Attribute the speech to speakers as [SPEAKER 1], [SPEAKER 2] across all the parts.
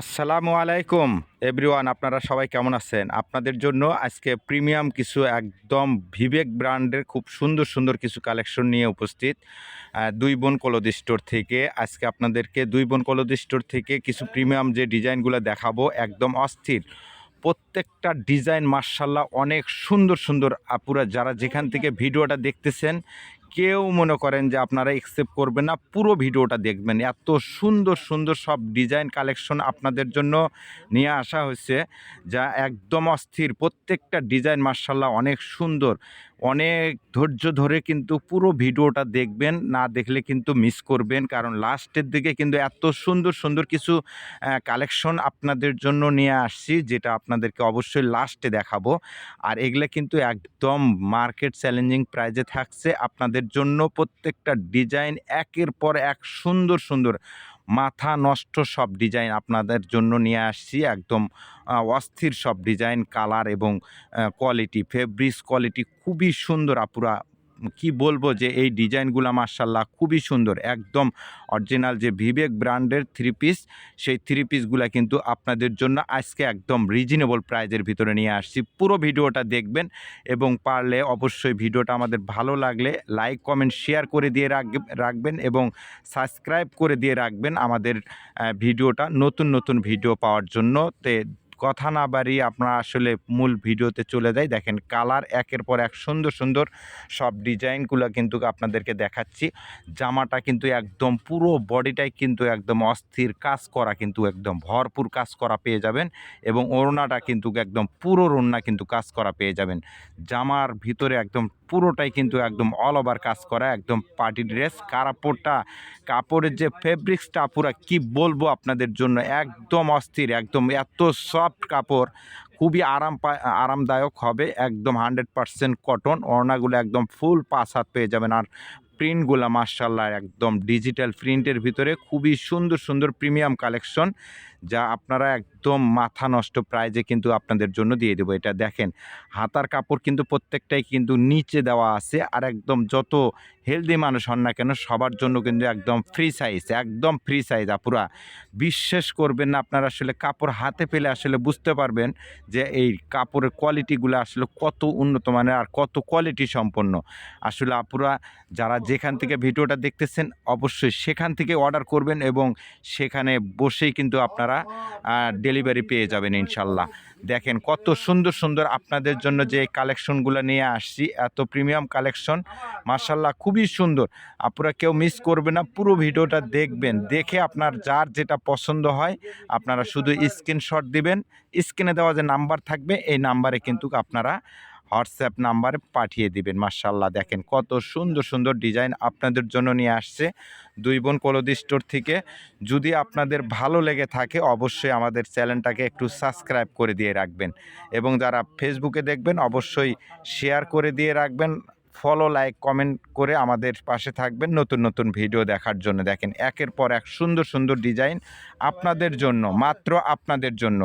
[SPEAKER 1] আসসালামু আলাইকুম এভরিওয়ান আপনারা সবাই কেমন আছেন? আপনাদের জন্য আজকে প্রিমিয়াম কিছু একদম ভিবেক ব্র্যান্ডের খুব সুন্দর সুন্দর কিছু কালেকশন নিয়ে উপস্থিত দুই বোন কলদি স্টোর থেকে। আজকে আপনাদেরকে দুই বোন কলদি স্টোর থেকে কিছু প্রিমিয়াম যে ডিজাইনগুলো দেখাবো, একদম অস্থির। প্রত্যেকটা ডিজাইন মার্শাল্লাহ অনেক সুন্দর সুন্দর। আপুরা যারা যেখান থেকে ভিডিওটা দেখতেছেন কেউ মনে করেন যে আপনারা একসেপ্ট করবেন না। পুরো ভিডিওটা দেখবেন। এত সুন্দর সুন্দর সব ডিজাইন কালেকশন আপনাদের জন্য নিয়ে আসা হয়েছে, যা একদম অস্থির। প্রত্যেকটা ডিজাইন মার্শাল্লাহ অনেক সুন্দর। অনেক ধৈর্য ধরে কিন্তু পুরো ভিডিওটা দেখবেন, না দেখলে কিন্তু মিস করবেন। কারণ লাস্টের দিকে কিন্তু এত সুন্দর সুন্দর কিছু কালেকশন আপনাদের জন্য নিয়ে আসছি, যেটা আপনাদেরকে অবশ্যই লাস্টে দেখাবো। আর এগুলো কিন্তু একদম মার্কেট চ্যালেঞ্জিং প্রাইজে থাকছে। আপনাদের জন্য প্রত্যেকটা ডিজাইন একের পর এক সুন্দর সুন্দর। মাথা নষ্ট সব ডিজাইন আপনাদের জন্য নিয়ে আসছি। একদম অস্থির সব ডিজাইন কালার এবং কোয়ালিটি ফেব্রিক্স কোয়ালিটি খুবই সুন্দর আপুরা কি বলব যে এই ডিজাইনগুলো মার্শাল্লাহ খুবই সুন্দর, একদম অরিজিনাল যে বিবেক ব্র্যান্ডের থ্রি পিস সেই থ্রি পিসগুলো কিন্তু আপনাদের জন্য আজকে একদম রিজনেবল প্রাইজের ভিতরে নিয়ে আসছি। পুরো ভিডিওটা দেখবেন এবং পারলে অবশ্যই ভিডিওটা আমাদের ভালো লাগলে লাইক কমেন্ট শেয়ার করে দিয়ে রাখ- রাখবেন এবং সাবস্ক্রাইব করে দিয়ে রাখবেন আমাদের ভিডিওটা নতুন নতুন ভিডিও পাওয়ার জন্য। তে কথা না বাড়িয়ে আপনারা আসলে মূল ভিডিওতে চলে যাই। দেখেন কালার একের পর এক সুন্দর সুন্দর সব ডিজাইনগুলো কিন্তু আপনাদেরকে দেখাচ্ছি। জামাটা কিন্তু একদম পুরো বডিটাই কিন্তু একদম অস্থির কাজ করা কিন্তু একদম ভরপুর কাজ করা পেয়ে যাবেন এবং ওড়নাটা কিন্তু একদম পুরো ওড়না কিন্তু কাজ করা পেয়ে যাবেন। জামার ভিতরে একদম পুরোটাই কিন্তু একদম অল ওভার কাজ করা, একদম পার্টি ড্রেস কাপড়টা, কাপড়ের যে ফেব্রিক্সটা পুরো কি বলব আপনাদের জন্য একদম অস্থির, একদম এত সফট কাপড় খুবই আরাম আরামদায়ক হবে, একদম হান্ড্রেড পারসেন্ট কটন ওড়নাগুলো একদম ফুল পাস হাত পেয়ে যাবেন। আর প্রিন্টগুলো মার্শাল্লাহ একদম ডিজিটাল প্রিন্টের ভিতরে খুবই সুন্দর সুন্দর প্রিমিয়াম কালেকশন যা আপনারা একদম মাথা নষ্ট প্রাইজে কিন্তু আপনাদের জন্য দিয়ে দেবো। এটা দেখেন, হাতার কাপড় কিন্তু প্রত্যেকটাই কিন্তু নিচে দেওয়া আছে আর একদম যত হেলদি মানুষ হন না কেন, সবার জন্য কিন্তু একদম ফ্রি সাইজ একদম ফ্রি সাইজ আপুরা। বিশ্বাস করবেন না, আপনারা আসলে কাপড় হাতে পেলে আসলে বুঝতে পারবেন যে এই কাপড়ের কোয়ালিটিগুলো আসলে কত উন্নত মানের আর কত কোয়ালিটি সম্পন্ন। আসলে আপুরা যারা যেখান থেকে ভিডিওটা দেখতেছেন, অবশ্যই সেখান থেকে অর্ডার করবেন এবং সেখানে বসেই কিন্তু আপনারা ডেলিভারি পেয়ে যাবেন ইনশাল্লাহ। দেখেন কত সুন্দর সুন্দর আপনাদের জন্য যে কালেকশনগুলো নিয়ে আসছি, এত প্রিমিয়াম কালেকশন মার্শাল্লাহ খুবই সুন্দর। আপনারা কেউ মিস করবে না, পুরো ভিডিওটা দেখবেন। দেখে আপনার যার যেটা পছন্দ হয়, আপনারা শুধু স্ক্রিনশট দিবেন। স্ক্রিনে দেওয়া যে নাম্বার থাকবে, এই নাম্বারে কিন্তু আপনারা হোয়াটসঅ্যাপ নাম্বারে পাঠিয়ে দিবেন। মার্শাল্লাহ দেখেন কত সুন্দর সুন্দর ডিজাইন আপনাদের জন্য নিয়ে আসছে। দুই বোন কলদি স্টোর থেকে। যদি আপনাদের ভালো লেগে থাকে, অবশ্যই আমাদের চ্যানেলটাকে একটু সাবস্ক্রাইব করে দিয়ে রাখবেন। এবং যারা ফেসবুকে দেখবেন, অবশ্যই শেয়ার করে দিয়ে রাখবেন। ফলো লাইক কমেন্ট করে আমাদের পাশে থাকবেন নতুন নতুন ভিডিও দেখার জন্য। দেখেন, একের পর এক সুন্দর সুন্দর ডিজাইন আপনাদের জন্য, মাত্র আপনাদের জন্য।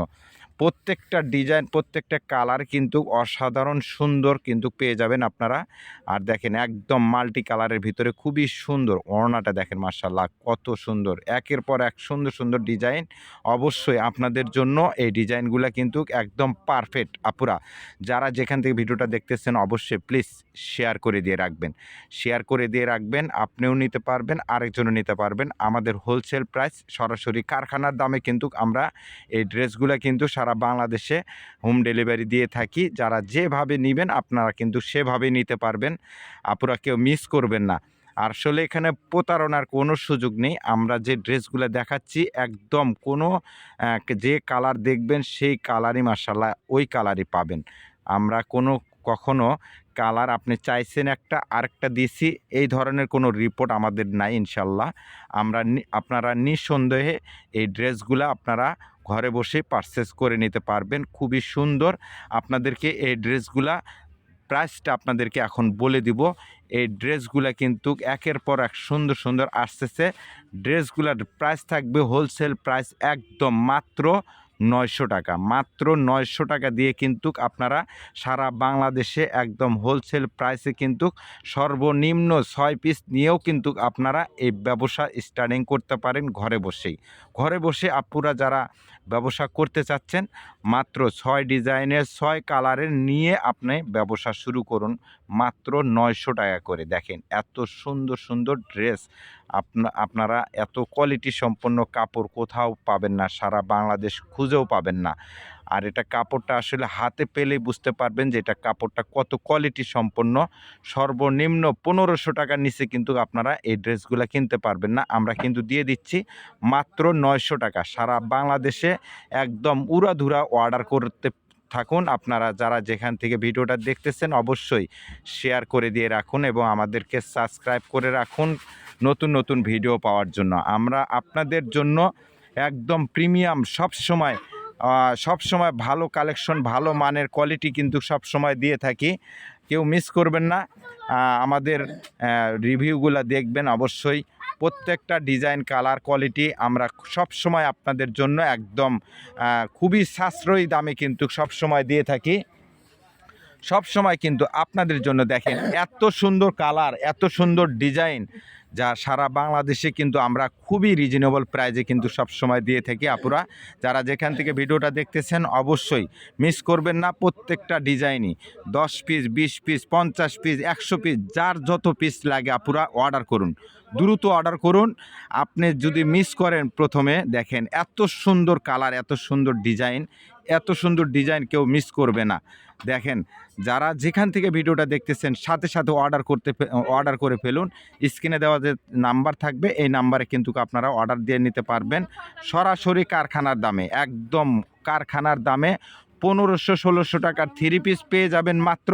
[SPEAKER 1] প্রত্যেকটা ডিজাইন, প্রত্যেকটা কালার কিন্তু অসাধারণ সুন্দর কিন্তু পেয়ে যাবেন আপনারা। আর দেখেন একদম মাল্টি কালারের ভিতরে খুবই সুন্দর ওড়নাটা দেখেন মার্শাল্লাহ কত সুন্দর। একের পর এক সুন্দর সুন্দর ডিজাইন অবশ্যই আপনাদের জন্য এই ডিজাইনগুলো কিন্তু একদম পারফেক্ট আপুরা। যারা যেখান থেকে ভিডিওটা দেখতেছেন অবশ্যই প্লিজ শেয়ার করে দিয়ে রাখবেন। শেয়ার করে দিয়ে রাখবেন, আপনিও নিতে পারবেন, আরেকজনও নিতে পারবেন। আমাদের হোলসেল প্রাইস সরাসরি কারখানার দামে কিন্তু আমরা এই ড্রেসগুলো কিন্তু সারা বাংলাদেশে হোম ডেলিভারি দিয়ে থাকি। যারা যেভাবে নেবেন আপনারা কিন্তু সেভাবে নিতে পারবেন। আপুরা কেউ মিস করবেন না। আসলে এখানে প্রতারণার কোনো সুযোগ নেই। আমরা যে ড্রেসগুলো দেখাচ্ছি একদম কোনো যে কালার দেখবেন সেই কালারই মার্শাল্লাহ ওই কালারই পাবেন। আমরা কোনো কখনো কালার আপনি চাইছেন একটা, আরেকটা দিছি, এই ধরনের কোনো রিপোর্ট আমাদের নাই ইনশাল্লাহ। আমরা আপনারা নিঃসন্দেহে এই ড্রেসগুলো আপনারা ঘরে বসে পারচেস করে নিতে পারবেন। খুবই সুন্দর। আপনাদেরকে এই ড্রেসগুলা প্রাইসটা আপনাদেরকে এখন বলে দিব। এই ড্রেসগুলা কিন্তু একের পর এক সুন্দর সুন্দর আসতেছে। ড্রেসগুলার প্রাইস থাকবে হোলসেল প্রাইস একদম মাত্র নয়শো টাকা। মাত্র নয়শো টাকা দিয়ে কিন্তু আপনারা সারা বাংলাদেশে একদম হোলসেল প্রাইসে কিন্তু সর্বনিম্ন ছয় পিস নিয়েও কিন্তু আপনারা এই ব্যবসা স্টার্টিং করতে পারেন ঘরে বসেই। ঘরে বসে আপুরা যারা ব্যবসা করতে চাচ্ছেন, মাত্র ছয় ডিজাইনের, ছয় কালারের নিয়ে আপনি ব্যবসা শুরু করুন মাত্র নয়শো টাকা করে। দেখেন এত সুন্দর সুন্দর ড্রেস আপনারা এত কোয়ালিটি সম্পন্ন কাপড় কোথাও পাবেন না, সারা বাংলাদেশ খুঁজেও পাবেন না। আর এটা কাপড়টা আসলে হাতে পেলেই বুঝতে পারবেন যে এটা কাপড়টা কত কোয়ালিটি সম্পন্ন। সর্বনিম্ন পনেরোশো টাকার নিচে কিন্তু আপনারা এই ড্রেসগুলো কিনতে পারবেন না। আমরা কিন্তু দিয়ে দিচ্ছি মাত্র নয়শো টাকা। সারা বাংলাদেশে একদম উড়াধুরা অর্ডার করতে থাকুন। আপনারা যারা যেখান থেকে ভিডিওটা দেখতেছেন অবশ্যই শেয়ার করে দিয়ে রাখুন এবং আমাদেরকে সাবস্ক্রাইব করে রাখুন। নতুন নতুন ভিডিও পাওয়ার জন্য। আমরা আপনাদের জন্য একদম প্রিমিয়াম সব সময় সব সময় ভালো কালেকশন, ভালো মানের কোয়ালিটি কিন্তু সব সময় দিয়ে থাকি। কেউ মিস করবেন না। আমাদের রিভিউগুলো দেখবেন অবশ্যই। প্রত্যেকটা ডিজাইন, কালার, কোয়ালিটি আমরা সব সময় আপনাদের জন্য একদম খুবই সাশ্রয়ী দামে কিন্তু সব সময় দিয়ে থাকি। সব সময় কিন্তু আপনাদের জন্য দেখেন, এত সুন্দর কালার, এত সুন্দর ডিজাইন যা সারা বাংলাদেশে কিন্তু আমরা খুবই রিজনেবল প্রাইজে কিন্তু সব সময় দিয়ে থাকি আপুরা। যারা যেখান থেকে ভিডিওটা দেখতেছেন অবশ্যই মিস করবেন না প্রত্যেকটা ডিজাইনই দশ পিস বিশ পিস পঞ্চাশ পিস একশো পিস যার যত পিস লাগে আপুরা অর্ডার করুন। দ্রুত অর্ডার করুন। আপনি যদি মিস করেন প্রথমে, দেখেন এত সুন্দর কালার, এত সুন্দর ডিজাইন, এত সুন্দর ডিজাইন কেউ মিস করবে না। দেখেন, যারা যেখান থেকে ভিডিওটা দেখতেছেন, সাথে সাথে অর্ডার করতে অর্ডার করে ফেলুন। স্ক্রিনে দেওয়া যে নাম্বার থাকবে, এই নাম্বারে কিন্তু আপনারা অর্ডার দিয়ে নিতে পারবেন। সরাসরি কারখানার দামে, একদম কারখানার দামে পনেরোশো, ষোলোশো টাকার থ্রি পিস পেয়ে যাবেন মাত্র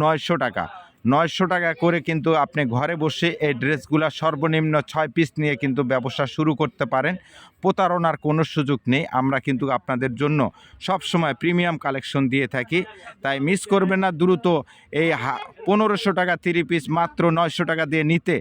[SPEAKER 1] নয়শো টাকা। নয়শো টাকা করে কিন্তু আপনি ঘরে বসে এই ড্রেসগুলো সর্বনিম্ন ছয় পিস নিয়ে কিন্তু ব্যবসা শুরু করতে পারেন। প্রতারণার কোনো সুযোগ নেই। আমরা কিন্তু আপনাদের জন্য সব সময় প্রিমিয়াম কালেকশন দিয়ে থাকি। তাই মিস করবেন না। দ্রুত এই পনেরোশো টাকা থ্রি পিস মাত্র নয়শো টাকা দিয়ে নিতে